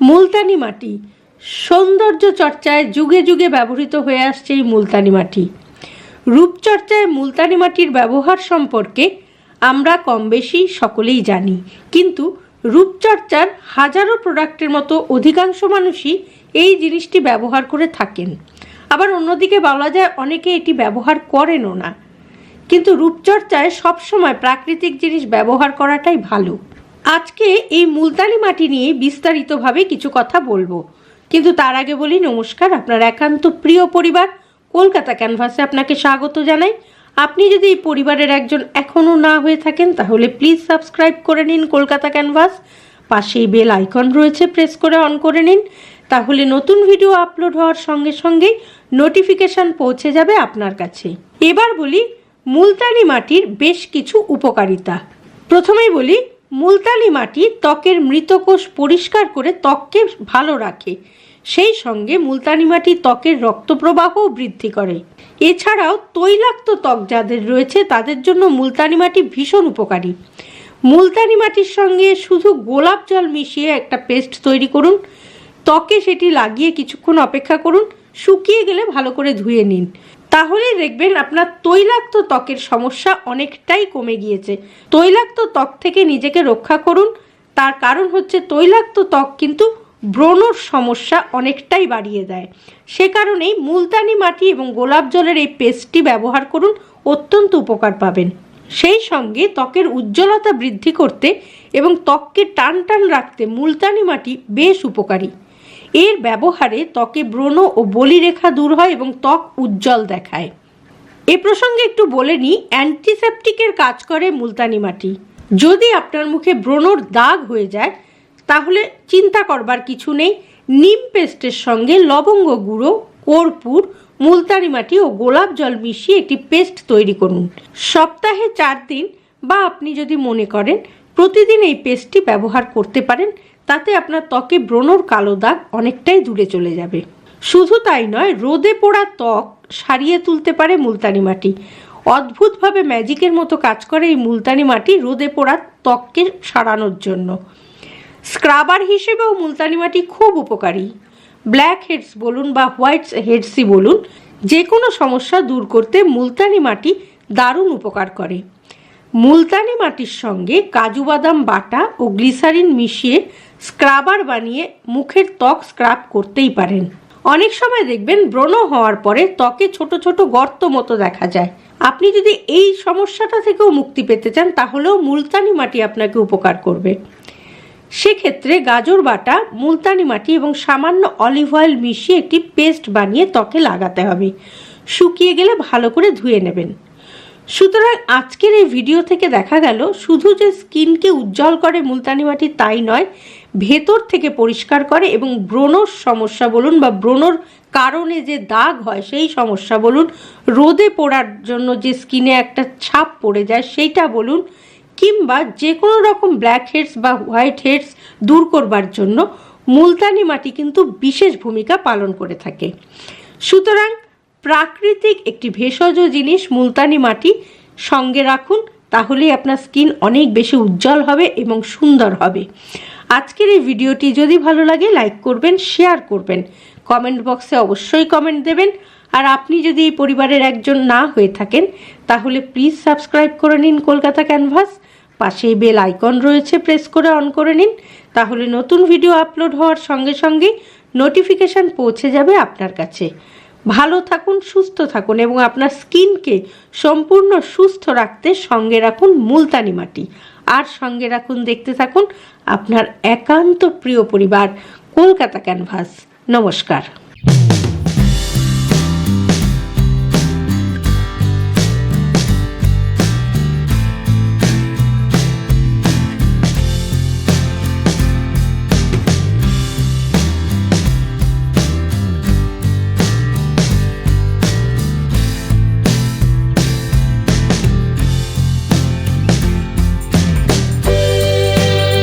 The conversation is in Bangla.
মুলতানি মাটি। সৌন্দর্য চর্চায় যুগে যুগে ব্যবহৃত হয়ে আসছে এই মুলতানি মাটি। রূপচর্চায় মুলতানি মাটির ব্যবহার সম্পর্কে আমরা কম বেশি সকলেই জানি। কিন্তু রূপচর্চার হাজারো প্রোডাক্টের মতো অধিকাংশ মানুষই এই জিনিসটি ব্যবহার করে থাকেন। আবার অন্যদিকে বলা যায় অনেকে এটি ব্যবহার করেনও না। কিন্তু রূপচর্চায় সবসময় প্রাকৃতিক জিনিস ব্যবহার করাটাই ভালো। আজকে এই মুলতানি মাটি নিয়ে বিস্তারিতভাবে কিছু কথা বলব। কিন্তু তার আগে বলি নমস্কার, আপনার একান্ত প্রিয় পরিবার, কলকাতা ক্যানভাসে আপনাকে স্বাগত জানাই। আপনি যদি এই পরিবারের একজন এখনও না হয়ে থাকেন, তাহলে প্লিজ সাবস্ক্রাইব করে নিন কলকাতা ক্যানভাস। পাশেই বেল আইকন রয়েছে, প্রেস করে অন করে নিন। তাহলে নতুন ভিডিও আপলোড হওয়ার সঙ্গে সঙ্গেই নোটিফিকেশন পৌঁছে যাবে আপনার কাছে। এবার বলি, মুলতানি মাটির বেশ কিছু উপকারিতা। প্রথমেই বলি মুলতানি মাটি ত্বকের মৃতকোষ পরিষ্কার করে ত্বককে ভালো রাখে। সেই সঙ্গে মুলতানি মাটি ত্বকের রক্তপ্রবাহও বৃদ্ধি করে। এছাড়াও তৈলাক্ত ত্বক যাদের রয়েছে, তাদের জন্য মুলতানি মাটি ভীষণ উপকারী। মুলতানি মাটির সঙ্গে শুধু গোলাপ জল মিশিয়ে একটা পেস্ট তৈরি করুন। ত্বকে সেটি লাগিয়ে কিছুক্ষণ অপেক্ষা করুন। শুকিয়ে গেলে ভালো করে ধুয়ে নিন। তাহলেই দেখবেন আপনার তৈলাক্ত ত্বকের সমস্যা অনেকটাই কমে গিয়েছে। তৈলাক্ত ত্বক থেকে নিজেকে রক্ষা করুন। তার কারণ হচ্ছে তৈলাক্ত ত্বক কিন্তু ব্রণর সমস্যা অনেকটাই বাড়িয়ে দেয়। সে কারণেই মুলতানি মাটি এবং গোলাপ জলের এই পেস্টটি ব্যবহার করুন, অত্যন্ত উপকার পাবেন। সেই সঙ্গে ত্বকের উজ্জ্বলতা বৃদ্ধি করতে এবং ত্বককে টান টান রাখতে মুলতানি মাটি বেশ উপকারী। এর ব্যবহারে ত্বকে ব্রণ ও বলিরেখা দূর হয় এবং ত্বক উজ্জ্বল দেখায়। এ প্রসঙ্গে একটু বলে নিই, অ্যান্টিসেপটিকের কাজ করে মুলতানি মাটি। যদি আপনার মুখে ব্রণর দাগ হয়ে যায়, তাহলে চিন্তা করবার কিছু নেই। নিম পেস্টের সঙ্গে লবঙ্গ গুঁড়ো, কর্পূর, মুলতানি মাটি ও গোলাপ জল মিশিয়ে একটি পেস্ট তৈরি করুন। সপ্তাহে চার দিন বা আপনি যদি মনে করেন প্রতিদিন এই পেস্টটি ব্যবহার করতে পারেন, তাতে আপনার ত্বকে ব্রণর কালো দাগ অনেকটাই দূরে চলে যাবে। শুধু তাই নয়, রোদে পোড়া ত্বক সারিয়ে তুলতে পারে মুলতানি মাটি। অদ্ভুতভাবে ম্যাজিকের মতো কাজ করে এই মুলতানি মাটি রোদে পোড়া ত্বককে সারানোর জন্য। স্ক্রাবার হিসেবেও মুলতানি মাটি খুব উপকারী। ব্ল্যাক হেডস বলুন বা হোয়াইট হেডসই বলুন যে কোনো সমস্যা দূর করতে মুলতানি মাটি দারুণ উপকার করে। মুলতানি মাটির সঙ্গে কাজু বাদাম বাটা ও গ্লিসারিন মিশিয়ে স্ক্রাবার বানিয়ে মুখের ত্বক স্ক্রাব করতেই পারেন। অনেক সময় দেখবেন ব্রণ হওয়ার পরে ত্বকে ছোট ছোট গর্ত মতো দেখা যায়। আপনি যদি এই সমস্যাটা থেকেও মুক্তি পেতে চান, তাহলেও মুলতানি মাটি আপনাকে উপকার করবে। সেক্ষেত্রে গাজর বাটা, মুলতানি মাটি এবং সামান্য অলিভ অয়েল মিশিয়ে একটি পেস্ট বানিয়ে ত্বকে লাগাতে হবে। শুকিয়ে গেলে ভালো করে ধুয়ে নেবেন। সুতরাং আজকের এই ভিডিও থেকে দেখা গেল, শুধু যে স্কিনকে উজ্জ্বল করে মুলতানি মাটি তাই নয়, ভেতর থেকে পরিষ্কার করে এবং ব্রণর সমস্যা বলুন বা ব্রণর কারণে যে দাগ হয় সেই সমস্যা বলুন, রোদে পড়ার জন্য যে স্কিনে একটা ছাপ পড়ে যায় সেইটা বলুন, কিংবা যে কোনো রকম ব্ল্যাক হেডস বা হোয়াইট হেডস দূর করবার জন্য মুলতানি মাটি কিন্তু বিশেষ ভূমিকা পালন করে থাকে। সুতরাং প্রাকৃতিক একটি ভেষজ জিনিস মুলতানি মাটি সঙ্গে রাখুন, তাহলেই আপনার স্কিন অনেক বেশি উজ্জ্বল হবে এবং সুন্দর হবে। আজকের এই ভিডিওটি যদি ভালো লাগে, লাইক করবেন, শেয়ার করবেন। কমেন্ট বক্সে অবশ্যই কমেন্ট দেবেন। আর আপনি যদি এই পরিবারের একজন না হয়ে থাকেন, তাহলে প্লিজ সাবস্ক্রাইব করে নিন কলকাতা ক্যানভাস। পাশেই বেল আইকন রয়েছে, প্রেস করে অন করে নিন। তাহলে নতুন ভিডিও আপলোড হওয়ার সঙ্গে সঙ্গে নোটিফিকেশান পৌঁছে যাবে আপনার কাছে। ভালো থাকুন, সুস্থ থাকুন এবং আপনার স্কিনকে সম্পূর্ণ সুস্থ রাখতে সঙ্গে রাখুন মুলতানি মাটি। আর সঙ্গে রাখুন, দেখতে থাকুন আপনার একান্ত প্রিয় পরিবার, কলকাতা ক্যানভাস। নমস্কার।